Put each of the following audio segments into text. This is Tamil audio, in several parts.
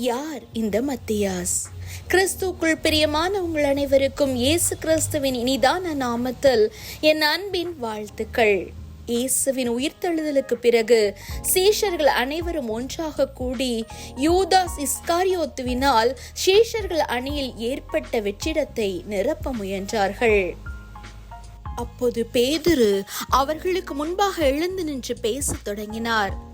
யார் இந்த மத்தியாஸ்? கிறிஸ்துக்குள் பிரியமான உங்கள் அனைவருக்கும் இயேசு கிறிஸ்துவின் இனிதான நாமத்தில் என் அன்பின் வாழ்த்துக்கள். இயேசுவின் உயிர்த்தெழுதலுக்கு பிறகு சீஷர்கள் அனைவரும் ஒன்றாக கூடி யூதாஸ் இஸ்காரியோத்துவினால் சீஷர்கள் அணியில் ஏற்பட்ட வெற்றிடத்தை நிரப்ப முயன்றார்கள். அப்போது பேதுரு அவர்களுக்கு முன்பாக எழுந்து நின்று பேசத் தொடங்கினார்.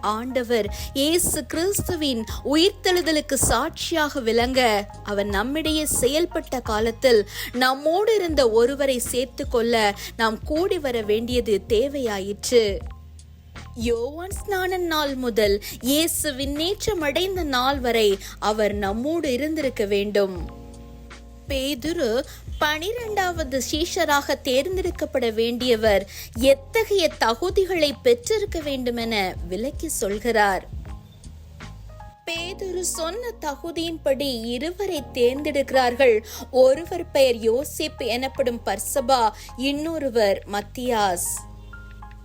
ஆண்டவர் இயேசு கிறிஸ்துவின் உயிர்த்தெழுதலுக்கு சாட்சியாக விளங்க அவர் நம்மிடையே செயல்பட்ட காலத்தில் நம்மோடு இருந்த ஒருவரை சேர்த்து கொள்ள நாம் கூடி வர வேண்டியது தேவையாயிற்று. யோவான் ஸ்நானன் நாள் முதல் இயேசு விண்ணேற்றம் அடைந்த நாள் வரை அவர் நம்மோடு இருந்திருக்க வேண்டும். பேதுரு பனிரெண்டாவது சீஷராக தேர்ந்தெடுக்கப்பட வேண்டியவர் எத்தகைய தகுதிகளை பெற்றிருக்க வேண்டுமென விளக்கி சொல்கிறார். பேதுரு சொன்ன தகுதியின்படி இருவரை தேர்ந்தெடுக்கிறார்கள். ஒருவர் பெயர் யோசிப் எனப்படும் பர்சபா இன்னொருவர் மத்தியாஸ்.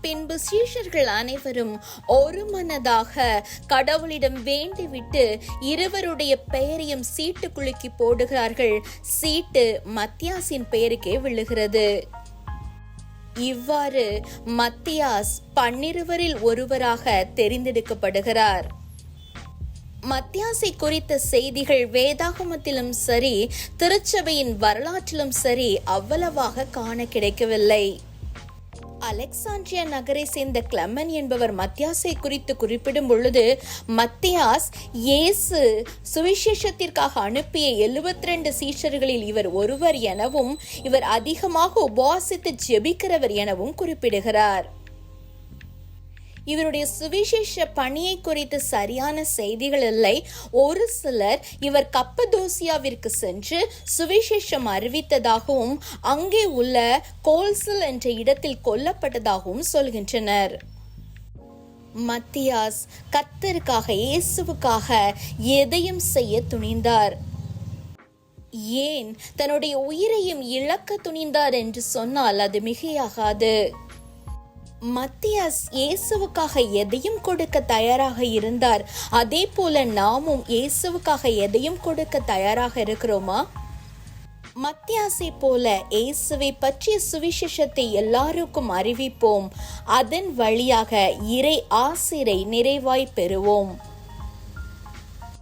பின்பு சீஷர்கள் அனைவரும் ஒரு மனதாக கடவுளிடம் வேண்டிவிட்டு இருவருடைய பெயரையும் சீட்டு குலுக்கி போடுகிறார்கள். சீட்டு மத்தியாசின் பெயருக்கே விழுகிறது. இவ்வாறு மத்தியாஸ் பன்னிருவரில் ஒருவராக தெரிந்தெடுக்கப்படுகிறார். மத்தியாசை குறித்த செய்திகள் வேதாகமத்திலும் சரி திருச்சபையின் வரலாற்றிலும் சரி அவ்வளவாக காண கிடைக்கவில்லை. அலெக்சாண்ட்ரியா நகரை சேர்ந்த கிளமன் என்பவர் மத்தியாசை குறித்து குறிப்பிடும் பொழுது மத்தியாஸ் இயேசு சுவிசேஷத்திற்காக அனுப்பிய எழுபத்தி ரெண்டு சீஷர்களில் இவர் ஒருவர் எனவும் இவர் அதிகமாக உபவாசித்து ஜெபிக்கிறவர் எனவும் குறிப்பிடுகிறார். இவருடைய சுவிசேஷ பணியை குறித்து சரியான செய்திகள் இல்லை. ஒரு சிலர் இவர் கப்பதோசியாவிற்கு சென்று சுவிசேஷம் அறிவித்ததாகவும் அங்கே உள்ள கோல்சல் என்ற இடத்தில் கொல்லப்பட்டதாகவும் சொல்கின்றனர். மத்தியாஸ் கத்தருக்காக இயேசுவுக்காக எதையும் செய்ய துணிந்தார். ஏன்? தன்னுடைய உயிரையும் இழக்க துணிந்தார் என்று சொன்னால் அது மிகையாகாது. மத்தியாஸ் இயேசுவுக்காக எதையும் கொடுக்க தயாராக இருந்தார். அதே போல நாமும் இயேசுவுக்காக எதையும் கொடுக்க தயாராக இருக்கிறோமா? மத்தியாசை போல இயேசுவை பற்றிய சுவிசேஷத்தை எல்லாருக்கும் அறிவிப்போம். அதன் வழியாக இறை ஆசிரை நிறைவாய் பெறுவோம்.